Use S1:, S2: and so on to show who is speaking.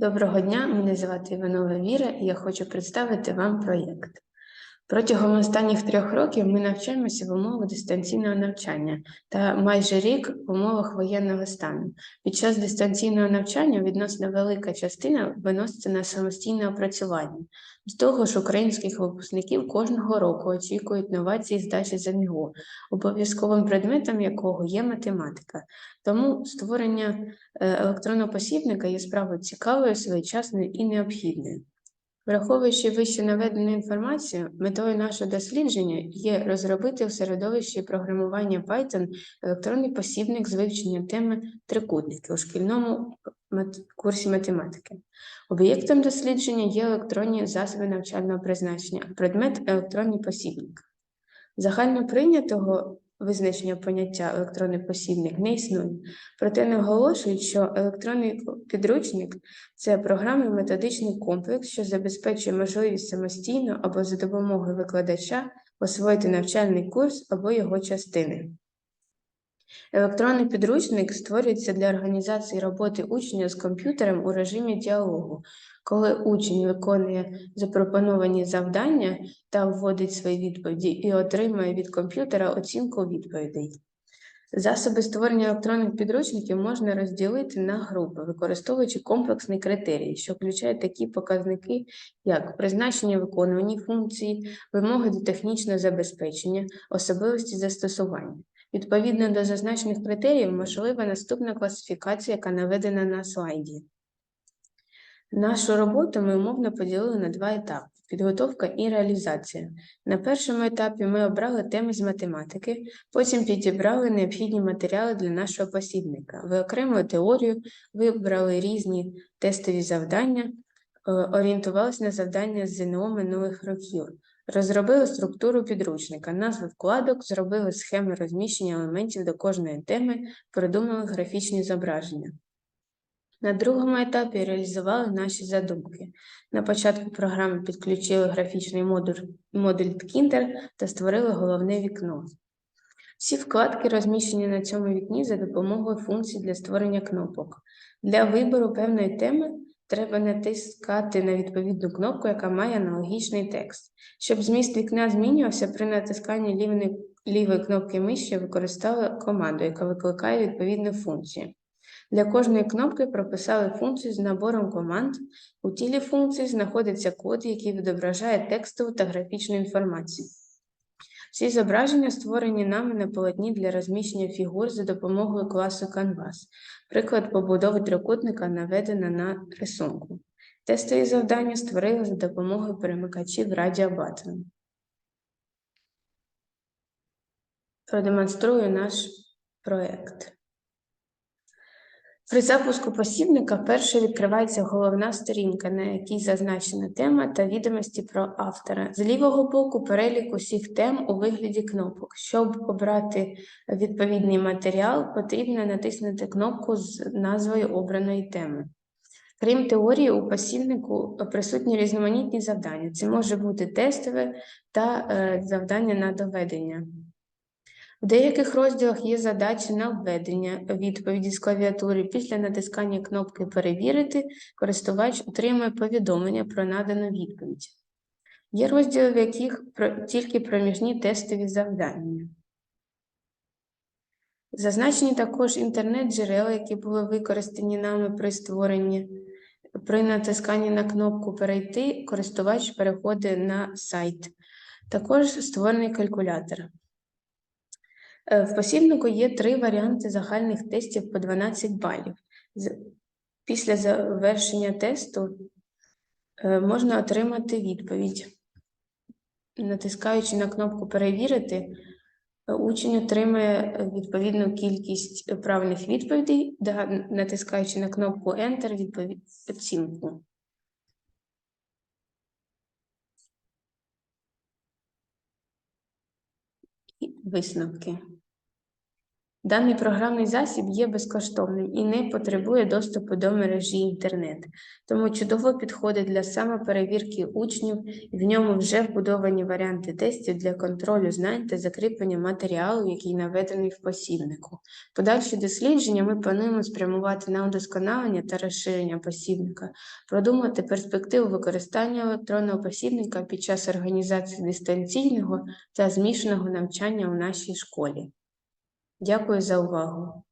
S1: Доброго дня, мене звати Іванова Віра, і я хочу представити вам проєкт. Протягом останніх трьох років ми навчаємося в умовах дистанційного навчання та майже рік в умовах воєнного стану. Під час дистанційного навчання відносно велика частина виноситься на самостійне опрацювання. З того ж, українських випускників кожного року очікують новації здачі ЗНО, обов'язковим предметом якого є математика. Тому створення е, електронного посібника є справою цікавою, своєчасною і необхідною. Враховуючи вище наведену інформацію, метою нашого дослідження є розробити в середовищі програмування Python електронний посібник з вивчення теми трикутники у шкільному курсі математики. Об'єктом дослідження є електронні засоби навчального призначення, предмет електронний посібник. Загально прийнятого визначення поняття електронний посібник не існує, проте наголошують, що електронний підручник це програмний методичний комплекс, що забезпечує можливість самостійно або за допомогою викладача освоїти навчальний курс або його частини. Електронний підручник створюється для організації роботи учня з комп'ютером у режимі діалогу, коли учень виконує запропоновані завдання та вводить свої відповіді і отримує від комп'ютера оцінку відповідей. Засоби створення електронних підручників можна розділити на групи, використовуючи комплексні критерії, що включають такі показники, як призначення виконувані функції, вимоги до технічного забезпечення, особливості застосування. Відповідно до зазначених критеріїв, можлива наступна класифікація, яка наведена на слайді. Нашу роботу ми умовно поділили на два етапи: підготовка і реалізація. На першому етапі ми обрали теми з математики, потім підібрали необхідні матеріали для нашого посібника, виокремили теорію, вибрали різні тестові завдання, е, орієнтувалися на завдання з ЗНО минулих років. Розробили структуру підручника, назви вкладок, зробили схеми розміщення елементів до кожної теми, придумали графічні зображення. На другому етапі реалізували наші задумки. На початку програми підключили графічний модуль, модуль Tkinter та створили головне вікно. Всі вкладки розміщені на цьому вікні за допомогою функцій для створення кнопок. Для вибору певної теми треба натискати на відповідну кнопку, яка має аналогічний текст. Щоб зміст вікна змінювався, при натисканні лівої, лівої кнопки миші використали команду, яка викликає відповідну функцію. Для кожної кнопки прописали функцію з набором команд. У тілі функції знаходиться код, який відображає текстову та графічну інформацію. Всі зображення створені нами на полотні для розміщення фігур за допомогою класу Canvas. Приклад побудови трикутника наведено на рисунку. Тестові завдання створили за допомогою перемикачів Button. Продемонструю наш проєкт. При запуску посібника перше відкривається головна сторінка, на якій зазначена тема та відомості про автора. З лівого боку перелік усіх тем у вигляді кнопок. Щоб обрати відповідний матеріал, потрібно натиснути кнопку з назвою обраної теми. Крім теорії, у посібнику присутні різноманітні завдання. Це може бути тестове та е, завдання на доведення. В деяких розділах є задачі на введення відповіді з клавіатури. Після натискання кнопки Перевірити користувач отримує повідомлення про надану відповідь. Є розділи, в яких тільки проміжні тестові завдання. Зазначені також інтернет-джерела, які були використані нами при створенні. При натисканні на кнопку Перейти користувач переходить на сайт. Також створений калькулятор. Е, В посібнику є три варіанти загальних тестів по 12 балів. Після завершення тесту е, можна отримати відповідь. Натискаючи на кнопку Перевірити, е, учень отримає відповідну кількість правильних відповідей, натискаючи на кнопку Enter відповідь оцінку. І Висновки. Даний програмний засіб є безкоштовним і не потребує доступу до мережі інтернет, тому чудово підходить для самоперевірки учнів, і в ньому вже вбудовані варіанти тестів для контролю знань та закріплення матеріалу, який наведений в посібнику. Подальші дослідження ми плануємо спрямувати на удосконалення та розширення посібника, продумати перспективу використання електронного посібника під час організації дистанційного та змішаного навчання у нашій школі. Дякую за увагу.